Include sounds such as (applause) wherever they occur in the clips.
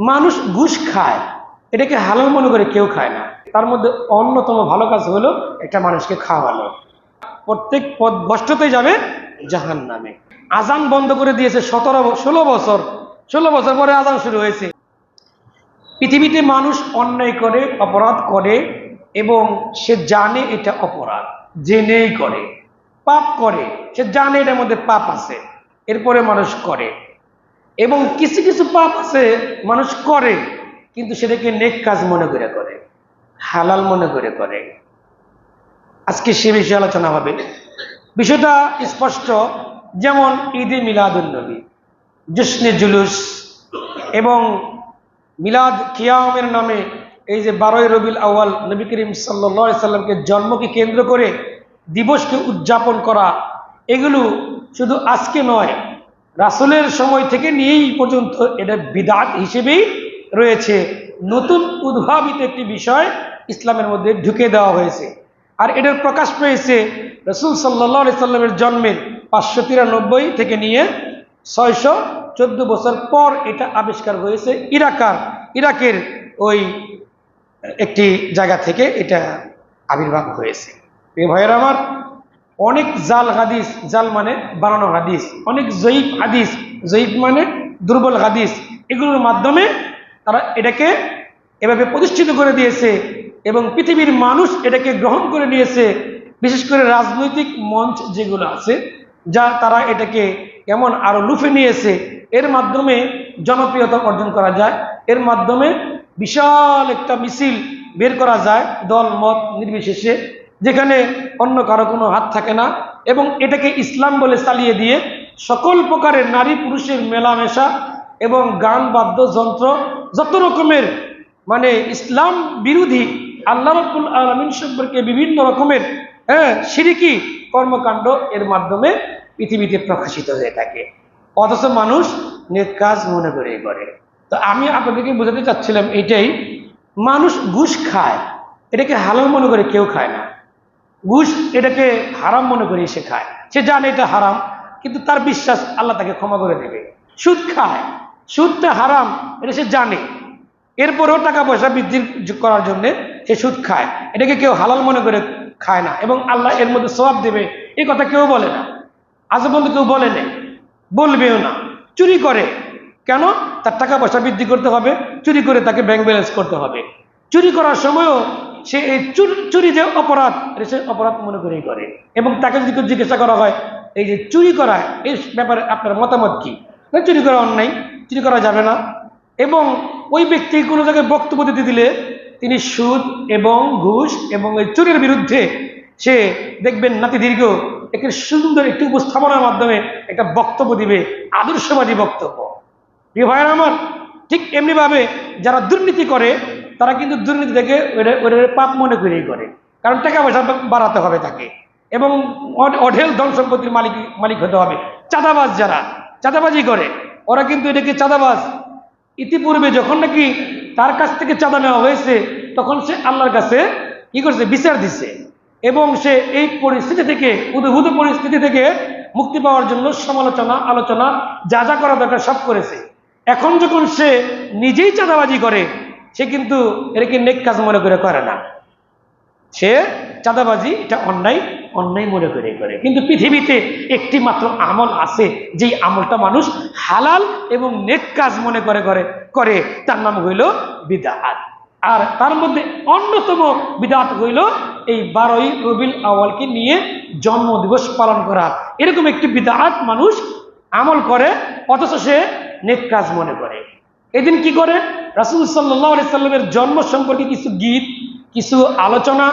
মানুষ ঘুষ খায়। এটাকে হালাল মনে করে কেউ খায় না। তার মধ্যে অন্যতম ভালো কাজ হলো একটা মানুষকে খাওয়ানো। প্রত্যেক পদ বষ্টতে যাবে জাহান নামে আজান বন্ধ করে দিয়েছে সতেরো ষোলো বছর। ষোলো বছর পরে আজান শুরু হয়েছে। পৃথিবীতে মানুষ অন্যায় করে, অপরাধ করে এবং সে জানে এটা অপরাধ, জেনেই করে। পাপ করে। সে জানে এটার মধ্যে পাপ আছে। এরপরে মানুষ করে। এবং কিছু কিছু পাপ আছে মানুষ করে, কিন্তু সেটাকে নেক কাজ মনে করে করে, হালাল মনে করে করে। আজকে সে বিষয়ে আলোচনা হবে। বিষয়টা স্পষ্ট, যেমন ঈদে মিলাদুন্নবী জশ্নে জুলুস এবং মিলাদ কিয়ামের নামে এই যে বারোই রবিল আউয়াল নবী করিম সাল্লা সাল্লামকে জন্মকে কেন্দ্র করে দিবসকে উদযাপন করা, এগুলো শুধু আজকে নয় রাসুলের সময় থেকে নিয়েই পর্যন্ত এটা বিদাত হিসেবেই রয়েছে। নতুন উদ্ভাবিত একটি বিষয় ইসলামের মধ্যে ঢুকে দেওয়া হয়েছে। আর এটার প্রকাশ পেয়েছে রসুল সাল্লা সাল্লামের জন্মের পাঁচশো তিরানব্বই থেকে নিয়ে ছয়শো চোদ্দ বছর পর এটা আবিষ্কার হয়েছে ইরাকার, ইরাকের ওই একটি জায়গা থেকে এটা আবির্ভাব হয়েছে। প্রিয় ভাইয়ের আমার অনেক জাল হাদিস, জাল মানে বানানো হাদিস। অনেক জয়ীফ হাদিস, জয়ীফ মানে দুর্বল হাদিস। এগুলোর মাধ্যমে তারা এটাকে এভাবে প্রতিষ্ঠিত করে দিয়েছে এবং পৃথিবীর মানুষ এটাকে গ্রহণ করে নিয়েছে। বিশেষ করে রাজনৈতিক মঞ্চ যেগুলো আছে, যা তারা এটাকে এমন আরও লুফে নিয়েছে, এর মাধ্যমে জনপ্রিয়তা অর্জন করা যায়, এর মাধ্যমে বিশাল একটা মিছিল বের করা যায় দল, মত নির্বিশেষে। যেখানে অন্য কারও কোনো হাত থাকে না এবং এটাকে ইসলাম বলে চালিয়ে দিয়ে সকল প্রকারের নারী পুরুষের মেলামেশা এবং গান বাদ্যযন্ত্র যত রকমের মানে ইসলাম বিরোধী আল্লাহ রব্বুল আলমিন সম্পর্কে বিভিন্ন রকমের হ্যাঁ সিরিকি কর্মকাণ্ড এর মাধ্যমে পৃথিবীতে প্রকাশিত হয়ে থাকে। অথচ মানুষ নেক কাজ মনে করে করে। তো আমি আপনাদেরকে বোঝাতে চাচ্ছিলাম এটাই, মানুষ ঘুষ খায়, এটাকে হালাল মনে করে কেউ খায় না। ঘুষ এটাকে হারাম মনে করে সে খায়। সে জানে এটা হারাম, কিন্তু তার বিশ্বাস আল্লাহ তাকে ক্ষমা করে দেবে। সুদ খায়। সুদটা হারাম, এটা সে জানে। এরপরেও টাকা পয়সা বৃদ্ধি করার জন্য সে সুদ খায়। এটাকে কেউ হালাল মনে করে খায় না এবং আল্লাহ এর মধ্যে সবাব দেবে। এই কথা কেউ বলে না। আজ পর্যন্ত কেউ বলে নেই। বলবেও না। চুরি করে। কেন? তার টাকা পয়সা বৃদ্ধি করতে হবে। চুরি করে তাকে ব্যাংক ব্যালেন্স করতে হবে। চুরি করার সময়ও সে এই চুরি যে অপরাধ সে অপরাধ মনে করেই করে। এবং তাকে যদি জিজ্ঞাসা করা হয়, এই যে চুরি করা, এই ব্যাপারে আপনার মতামত কি? চুরি করা অন্যায়, চুরি করা যাবে না। এবং ওই ব্যক্তি কোনো জায়গায় বক্তব্য দিতে দিলে তিনি সুদ এবং ঘুষ এবং এই চুরির বিরুদ্ধে সে দেখবেন নাতি দীর্ঘ একটি সুন্দর একটি উপস্থাপনার মাধ্যমে একটা বক্তব্য দিবে, আদর্শবাদী বক্তব্য। প্রিয় ভাইয়ের আমার, ঠিক এমনিভাবে যারা দুর্নীতি করে তারা কিন্তু দুর্নীতি ওটা পাপ মনে করেই করে। কারণ টাকা পয়সা বাড়াতে হবে তাকে। এবং অঢেল ধন সম্পত্তির মালিক মালিক হতে হবে। চাঁদাবাজ যারা, চাঁদাবাজি করে, ওরা কিন্তু এটাকে চাঁদাবাজ। ইতিপূর্বে যখন নাকি তার কাছ থেকে চাঁদা নেওয়া হয়েছে, তখন সে আল্লাহর কাছে কি করছে? বিচার দিছে। এবং সে এই পরিস্থিতি থেকে, উদ্ভূত পরিস্থিতি থেকে মুক্তি পাওয়ার জন্য সমালোচনা, আলোচনা, যা যা করা দরকার সব করেছে। এখন যখন সে নিজেই চাঁদাবাজি করে সে কিন্তু এটাকে নেক কাজ মনে করে করে না। সে চাঁদাবাজি, এটা অন্যায় অন্যায় মনে করে করে। কিন্তু পৃথিবীতে একটি মাত্র আমল আছে, যেই আমলটা মানুষ হালাল এবং নেক কাজ মনে করে করে করে, তার নাম হইল বিদাত। আর তার মধ্যে অন্যতম বিদাত হইল এই বারোই রবিল আওয়ালকে নিয়ে জন্ম দিবস পালন করা। এরকম একটি বিদাত মানুষ আমল করে, অথচ সে নেক কাজ মনে করে। এদিন কি করে? রাসুল সাল্লাহ সাল্লামের জন্ম সম্পর্কে কিছু গীত, কিছু আলোচনা,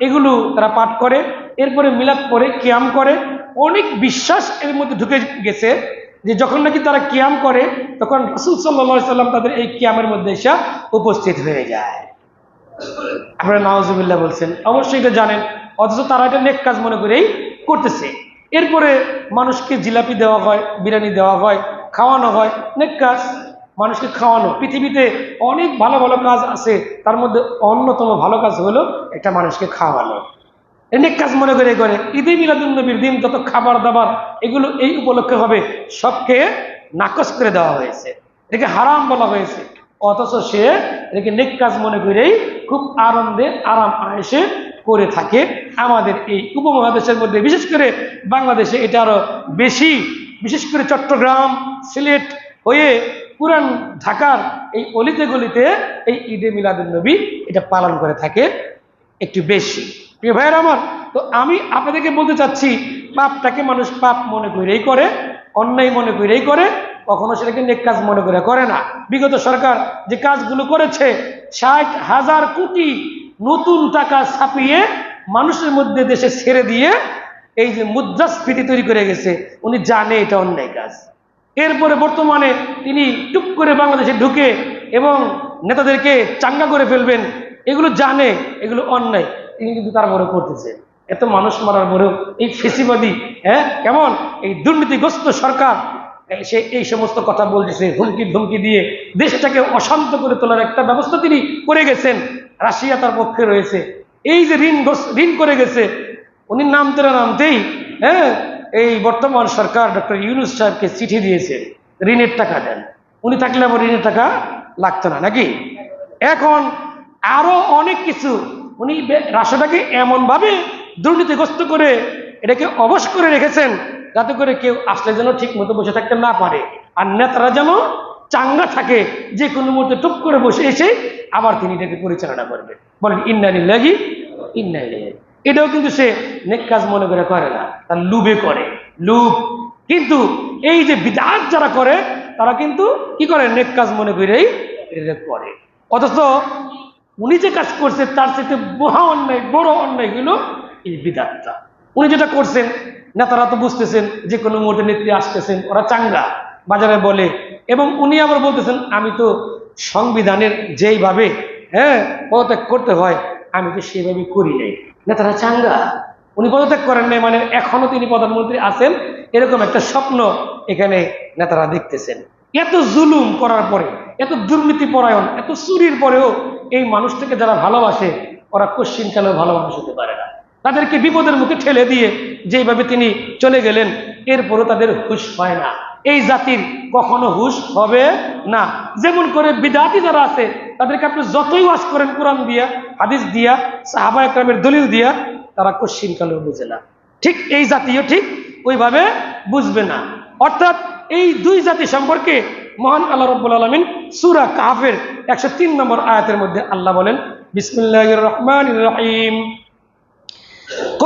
এগুলো তারা পাঠ করে। এরপরে মিলাদ করে কিয়াম করে। অনেক বিশ্বাস এর মধ্যে ঢুকে গেছে যে যখন নাকি তারা কিয়াম করে, তখন রাসুল সাল্লাহ সাল্লাম তাদের এই কিয়ামের মধ্যে এসে উপস্থিত হয়ে যায়। আপনারা নওয়াজুবিল্লাহ বলছেন। অবশ্যই এটা জানেন, অথচ তারা এটা নেক কাজ মনে করেই করতেছে। এরপরে মানুষকে জিলাপি দেওয়া হয়, বিরিয়ানি দেওয়া হয়, খাওয়ানো হয়, নেক কাজ। মানুষকে খাওয়ানো। পৃথিবীতে অনেক ভালো ভালো কাজ আছে, তার মধ্যে অন্যতম ভালো কাজ হলো একটা মানুষকে খাওয়ানো। অনেক কাজ মনে করে করে ঈদে মিলাদুন্নবীর দিন যত খাবার দাবার, এগুলো এই উপলক্ষে হবে, সবকে নাকচ করে দেওয়া হয়েছে। এটাকে হারাম বলা হয়েছে। অথচ সে এটাকে নেক কাজ মনে করেই খুব আনন্দে, আরাম আয়েসে করে থাকে। আমাদের এই উপমহাদেশের মধ্যে বিশেষ করে বাংলাদেশে এটা আরও বেশি। বিশেষ করে চট্টগ্রাম, সিলেট হয়ে পুরান ঢাকার এই অলিতে গলিতে এই ঈদে মিলাদুল নবী এটা পালন করে থাকে একটু বেশি। প্রিয় ভাইয়ের আমার, তো আমি আপনাদেরকে বলতে চাচ্ছি, পাপটাকে মানুষ পাপ মনে করেই করে, অন্যায় মনে করেই করে, কখনো সেটাকে নেক কাজ মনে করে করে না। বিগত সরকার যে কাজগুলো করেছে, ষাট হাজার কোটি নতুন টাকা ছাপিয়ে মানুষের মধ্যে দেশে ছেড়ে দিয়ে এই যে মুদ্রাস্ফীতি তৈরি করে গেছে, উনি জানে এটা অন্যায় কাজ। এরপরে বর্তমানে তিনি টুক করে বাংলাদেশে ঢুকে এবং নেতাদেরকে চাঙ্গা করে ফেলবেন, এগুলো জানে, এগুলো অন্যায়। তিনি কিন্তু তার তারপরে করতেছে। এত মানুষ মারার পরেও এই ফেসিবাদী হ্যাঁ? কেমন? এই দুর্নীতিগ্রস্ত সরকার সে, এই সমস্ত কথা বলতেছে, হুমকি ধুমকি দিয়ে দেশটাকে অশান্ত করে তোলার একটা ব্যবস্থা তিনি করে গেছেন। রাশিয়া তার পক্ষে রয়েছে। এই যে ঋণ ঋণ করে গেছে, উনি নামতে না নামতেই হ্যাঁ? এই বর্তমান সরকার ডক্টর ইউনুস সাহেবকে চিঠি দিয়েছে, ঋণের টাকা দেন। উনি থাকলে আবার ঋণের টাকা লাগতো না, নাকি? এখন আরও অনেক কিছু, উনি রাষ্ট্রটাকে এমনভাবে দুর্নীতিগ্রস্ত করে এটাকে অবশ করে রেখেছেন যাতে করে কেউ আসলে যেন ঠিক মতো বসে থাকতে না পারে। আর নেতারা যেন চাঙ্গা থাকে, যে কোনো মুহূর্তে টুপ করে বসে এসে আবার তিনি এটাকে পরিচালনা করবে। বলেন ইন্নানি লাগি ইন্নাই এটাও কিন্তু সে নেক কাজ মনে করে করে না। তার লুবে করে। লুব কিন্তু এই যে বিদাত যারা করে, তারা কিন্তু কি করে? নেক কাজ মনে করেই করে। অথচ উনি যে কাজ করছে, তার সাথে মহা অন্যায়, বড় অন্যায় হলো এই বিদাতটা। উনি যেটা করছেন, নেতারা তো বুঝতেছেন, যে কোনো মুহূর্তে নেত্রী আসতেছেন, ওরা চাঙ্গা। বাজারে বলে। এবং উনি আবার বলতেছেন, আমি তো সংবিধানের যেইভাবে হ্যাঁ পদত্যাগ করতে হয়, আমি তো সেইভাবে করি নাই। নেতারা চাঙ্গা। উনি পদত্যাগ করেন নাই মানে এখনও তিনি প্রধানমন্ত্রী আছেন, এরকম একটা স্বপ্ন এখানে নেতারা দেখতেছেন। এত জুলুম করার পরে, এত দুর্নীতি পরায়ণ, এত চুরির পরেও এই মানুষটাকে যারা ভালোবাসে, ওরা কোশ্চিনকালেও ভালো মানুষ হতে পারে না। তাদেরকে বিপদের মুখে ঠেলে দিয়ে যেইভাবে তিনি চলে গেলেন, এরপরও তাদের হুশ হয় না। এই জাতির কখনো হুশ হবে না। যেমন করে বিদাতি যারা আছে, তাদেরকে আপনি যতই ওয়াজ করেন, কোরআন দিয়া, হাদিস দিয়া সাহাবা একরামের দলিল দিয়া, তারা কোশ্চিনকালেও বুঝে না। ঠিক এই জাতীয় ঠিক ওইভাবে বুঝবে না। অর্থাৎ এই দুই জাতি সম্পর্কে মহান আল্লাহ রব্বুল আলমিন সুরা কাফের একশো তিন নম্বর আয়াতের মধ্যে আল্লাহ বলেন বিসমিল্লাহ রহমান রহিম।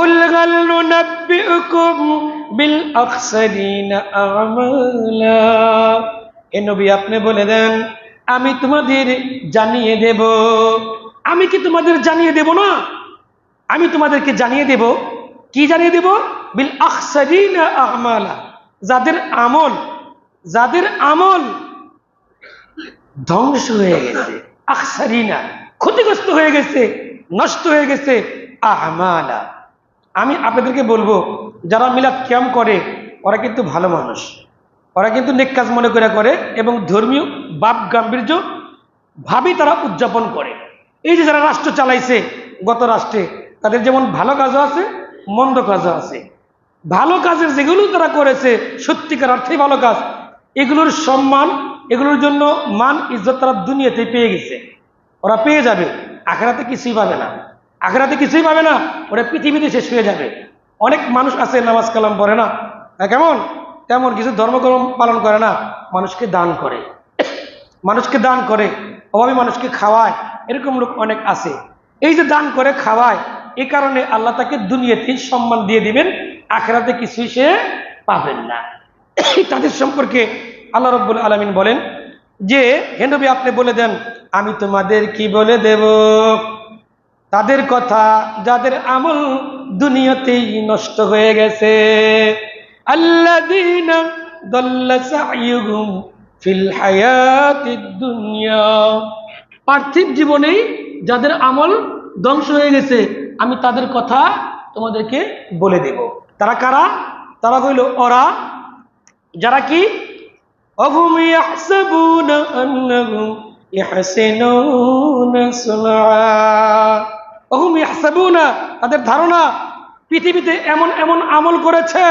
قل هل ننبئكم بالأخسرين أعمالا এ নবী আপনি বলে দেন আমি তোমাদের জানিয়ে দেব আমি কি তোমাদের জানিয়ে দেব না আমি তোমাদেরকে জানিয়ে দেব কি জানিয়ে দেব বিল আখসারিনা আমালা যাদের আমল যাদের আমল ধ্বংস হয়ে গেছে আখসারিনা ক্ষতিগ্রস্ত হয়ে গেছে নষ্ট হয়ে গেছে আমালা আমি আপনাদেরকে বলব, যারা মিলাদ ক্যাম্প করে, ওরা কিন্তু ভালো মানুষ। ওরা কিন্তু নেক কাজ মনে করে করে এবং ধর্মীয় বাপ গাম্ভীর্য ভাবেই তারা উদযাপন করে। এই যে যারা রাষ্ট্র চালাইছে, গত রাষ্ট্রে, তাদের যেমন ভালো কাজও আছে, মন্দ কাজও আছে। ভালো কাজের যেগুলো তারা করেছে, সত্যিকার অর্থেই ভালো কাজ, এগুলোর সম্মান, এগুলোর জন্য মান, ইজ্জত তারা দুনিয়াতে পেয়ে গেছে। ওরা পেয়ে যাবে, আখেরাতে কিছুই পাবে না। আখেরাতে কিছুই পাবে না ওরা পৃথিবীতে শেষ হয়ে যাবে। অনেক মানুষ আছে নামাজ কালাম পড়ে না। হ্যাঁ, কেমন? তেমন কিছু ধর্মকর্ম পালন করে না মানুষকে দান করে। মানুষকে দান করে অভাবী মানুষকে খাওয়ায় এরকম লোক অনেক আছে। এই যে দান করে খাওয়ায় এ কারণে আল্লাহ তাকে দুনিয়াতেই সম্মান দিয়ে দিবেন আখেরাতে কিছুই সে পাবেন না। (coughs) তাদের সম্পর্কে আল্লাহ রব্বুল আলমিন বলেন যে হেনবি আপনি বলে দেন আমি তোমাদের কি বলে দেব? তাদের কথা, যাদের আমল দুনিয়াতেই নষ্ট হয়ে গেছে। পার্থিব জীবনেই যাদের আমল ধ্বংস হয়ে গেছে, আমি তাদের কথা তোমাদেরকে বলে দেব। তারা কারা? তারা হইল ওরা, যারা কি? অহুম অহুম ইয়াহসাবুনা, তাদের ধারণা পৃথিবীতে এমন এমন আমল করেছে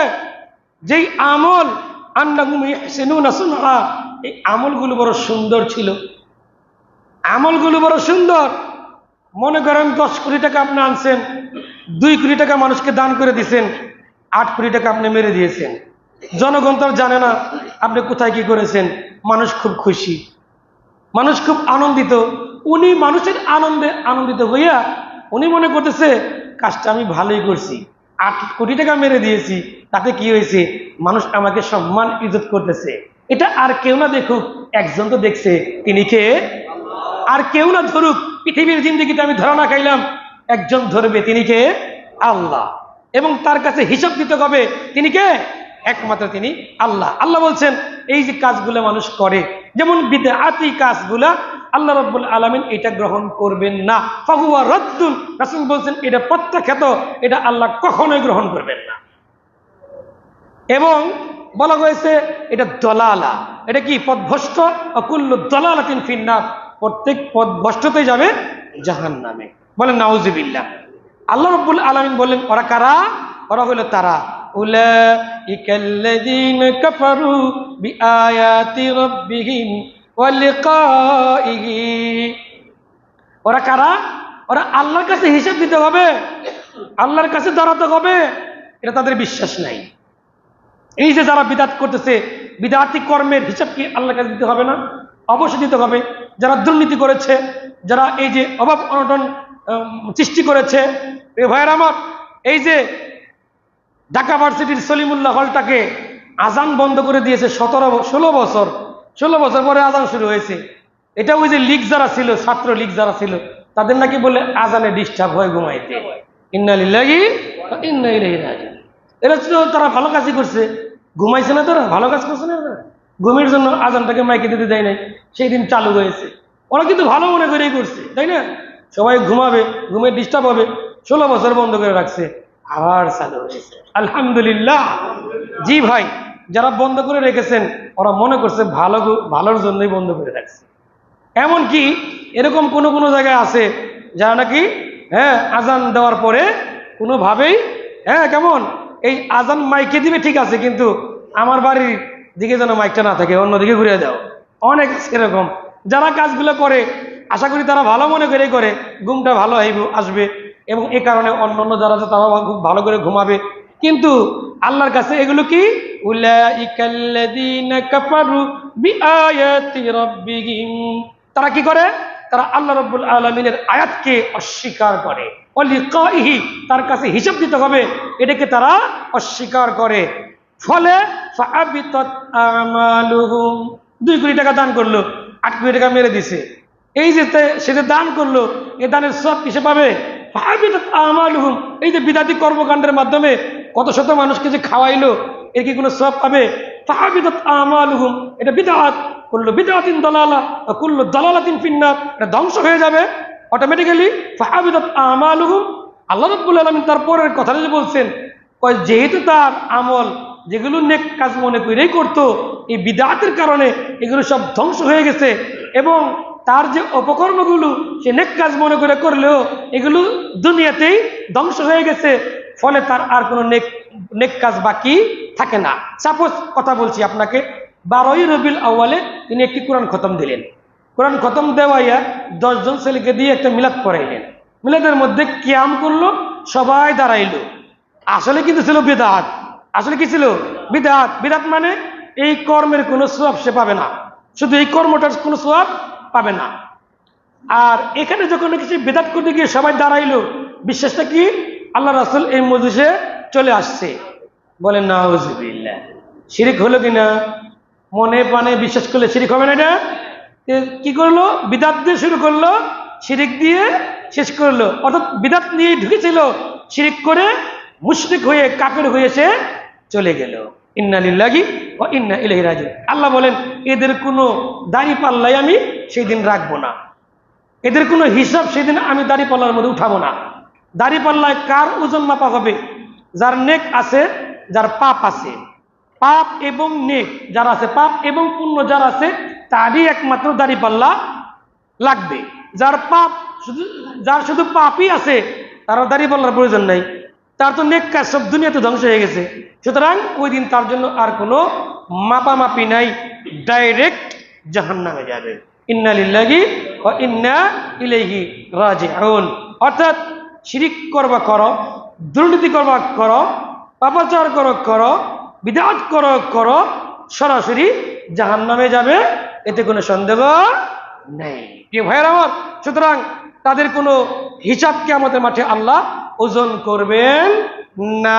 যেই আমল আন্নাহুম ইয়াহসিনুনা সুনআ এই আমলগুলো বড় সুন্দর ছিল। আমলগুলো বড় সুন্দর। মনে করেন দশ কোটি টাকা আপনি আনছেন, দুই কোটি টাকা মানুষকে দান করে দিয়েছেন আট কোটি টাকা আপনি মেরে দিয়েছেন। জনগণ তো জানে না আপনি কোথায় কি করেছেন। মানুষ খুব খুশি। মানুষ খুব আনন্দিত। উনি মানুষের আনন্দে আনন্দিত হইয়া উনি মনে করতেছে, কাজটা আমি ভালোই করছি। আট কোটি টাকা মেরে দিয়েছি, তাতে কি হয়েছে? মানুষ আমাকে সম্মান ইজত করতেছে। এটা আর কেউ না দেখুক, একজন তো দেখছে। তিনি কে? আর কেউ না ধরুক, পৃথিবীর জিন্দিগিটা আমি ধরা না খাইলাম। একজন ধরবে, তিনি কে? আল্লাহ। এবং তার কাছে হিসাব দিতে হবে, তিনি কে? একমাত্র তিনি আল্লাহ। আল্লাহ বলছেন, এই যে কাজগুলো মানুষ করে, যেমন বিদআতি কাজগুলা আল্লাহ রব্বুল আলমিন এটা গ্রহণ করবেন না। ফাহুয়া রদ্দুন। রাসুল বলছেন, এটা প্রত্যাখ্যাত, এটা আল্লাহ কখনোই গ্রহণ করবেন না। এবং বলা হয়েছে, এটা দলালা। এটা কি পদভষ্ট অকুল্ল দলালাতিন ফিন্নার। প্রত্যেক পদভষ্টতে যাবে জাহান নামে বলেন, নাউজিবিল্লাহ। আল্লাহ রব্বুল আলমিন বললেন, ওরা কারা? ওরা হইল তারা। উলাইকাল্লাযীনা কাফারু বিআয়াতি রাব্বিহিম ওরা কারা? ওরা আল্লাহর কাছে হিসাব দিতে হবে। আল্লাহর কাছে দাঁড়াতে হবে। এটা তাদের বিশ্বাস নাই। এই যে যারা বিদাত করতেছে, বিদাতি কর্মের হিসাব কি আল্লাহর কাছে দিতে হবে না? অবশ্যই দিতে হবে। যারা দুর্নীতি করেছে, যারা এই যে অভাব অনটন সৃষ্টি করেছে ভাইয়ের আমার, এই যে ঢাকা ভার্সিটির সলিমুল্লাহ হলটাকে আজান বন্ধ করে দিয়েছে সতেরো, ষোলো বছর। ষোলো বছর পরে আজান শুরু হয়েছে। এটা ওই যে লিগ যারা ছিল, ছাত্র লীগ যারা ছিল, তাদের নাকি বলে আজানে ডিস্টার্ব হয় ঘুমাইতে। রাজিউন। এরা ছিল তারা ভালো কাজই করছে। ঘুমাইছে না তারা? ভালো কাজ করছে না তারা? ঘুমের জন্য আজানটাকে মাইকে দিতে দেয় নাই। সেই দিন চালু হয়েছে। ওরা কিন্তু ভালো মনে করেই করছে, তাই না? সবাই ঘুমাবে, ঘুমে ডিস্টার্ব হবে। ষোলো বছর বন্ধ করে রাখছে। আবার চালু হয়েছে। আলহামদুলিল্লাহ। জি ভাই। যারা বন্ধ করে রেখেছেন, ওরা মনে করছে ভালো ভালোর জন্যই বন্ধ করে রাখছে। এমনকি এরকম কোনো কোনো জায়গায় আছে, যারা নাকি হ্যাঁ আজান দেওয়ার পরে কোনোভাবেই হ্যাঁ কেমন, এই আজান মাইকে দিবে ঠিক আছে, কিন্তু আমার বাড়ির দিকে যেন মাইকটা না থাকে, অন্যদিকে ঘুরে দাও। অনেক এরকম। যারা কাজগুলো করে, আশা করি তারা ভালো মনে করেই করে, ঘুমটা ভালো আসবে, এবং এ কারণে অন্য অন্য যারা আছে তারা খুব ভালো করে ঘুমাবে। কিন্তু আল্লাহর কাছে এগুলো কি? তারা কি করে? তারা আল্লাহ রব্বুল আলমিনের আয়াতকে অস্বীকার করে। অলিকাইহি তার কাছে হিসাব দিতে হবে, এটাকে তারা অস্বীকার করে। ফলে দুই কোটি টাকা দান করল, আট কোটি টাকা মেরে দিছে। এই যে তে- সে যে দান করল, এ দানের সব কিসে পাবে? এই যে বিদাতি কর্মকাণ্ডের মাধ্যমে কত শত মানুষকে যে খাওয়াইলো, এর কি কোনো সব পাবে? আমালুহুম, এটা বিদআত কুল্লু বিদআতিন দালালা কুল্লু দালালাতিন ফিন্নার। এটা ধ্বংস হয়ে যাবে অটোমেটিক্যালি ফাহাবিদাত আমালুহুম, আল্লাহ রাব্বুল আলামিন তার পরের কথাটা যে বলছেন যেহেতু তার আমল যেগুলো নেক কাজ মনে করেই করতো, এই বিদাতের কারণে এগুলো সব ধ্বংস হয়ে গেছে এবং তার যে অপকর্মগুলো সে নেক কাজ মনে করে করলেও এগুলো দুনিয়াতেই ধ্বংস হয়ে গেছে। ফলে তার আর কোনো নেক নেক কাজ বাকি থাকে না। সাপোজ কথা বলছি আপনাকে, বারোই রবিল আউয়ালে তিনি একটি কোরআন খতম দিলেন। কোরআন খতম দেওয়াইয়া দশজন ছেলেকে দিয়ে একটা মিলাদ করাইলেন মিলাদের মধ্যে কিয়াম করল, সবাই দাঁড়াইলো। আসলে কিন্তু ছিল বিদাত। আসলে কি ছিল? বিদাত। বিদাত মানে এই কর্মের কোনো সোয়াব সে পাবে না। শুধু এই কর্মটার কোনো সোয়াব পাবে না। আর এখানে যখন কিছু বেদাত করতে গিয়ে সবাই দাঁড়াইলো, বিশ্বাসটা কি? আল্লাহ রাসুল এই মজলিসে চলে আসছে। বলেন না শিরিক হলো কিনা? মনে পানে বিশ্বাস করলে শিরিক হবে না এটা? কি করল? বিদাত দিয়ে শুরু করল, শিরিক দিয়ে শেষ করল। অর্থাৎ বিদাত নিয়ে ঢুকেছিল, শিরিক করে মুশরিক হয়ে, কাফের হয়ে সে চলে গেল। ইন্না লিল্লাহি ও ইন্না ইলাইহি রাজিউন। আল্লাহ বলেন, এদের কোনো দাড়ি পাল্লাই আমি সেই দিন রাখব না। এদের কোনো হিসাব সেদিন আমি দাড়ি পাল্লার মধ্যে উঠাবো না। দাড়ি পাল্লায় কার ওজন মাপা হবে? যার নেক আছে, যার পাপ আছে। পাপ এবং নেক যার আছে, পাপ এবং পুণ্য যার আছে, তারই একমাত্র দাড়ি পাল্লা লাগবে। যার পাপ শুধু, যার শুধু পাপই আছে তার দাড়ি পাল্লার প্রয়োজন নাই। তার তো নেক কাজ সব দুনিয়াতে ধ্বংস হয়ে গেছে। সুতরাং ওই দিন তার জন্য আর কোনো মাপামাপি নাই, ডাইরেক্ট জাহান্নামে যাবে। ইন্না লিল্লাহি ও ইন্না ইলাইহি রাজিউন। অর্থাৎ শিরিক করবা করো, দুর্নীতি করবা করো, পাপাচার করো করো, বিদাত করো করো, সরাসরি জাহান নামে যাবে, এতে কোনো সন্দেহ নেই। প্রিয় ভাইয়ের আমার, সুতরাং তাদের কোনো হিসাবকে আমাদের মাঠে আল্লাহ ওজন করবেন না।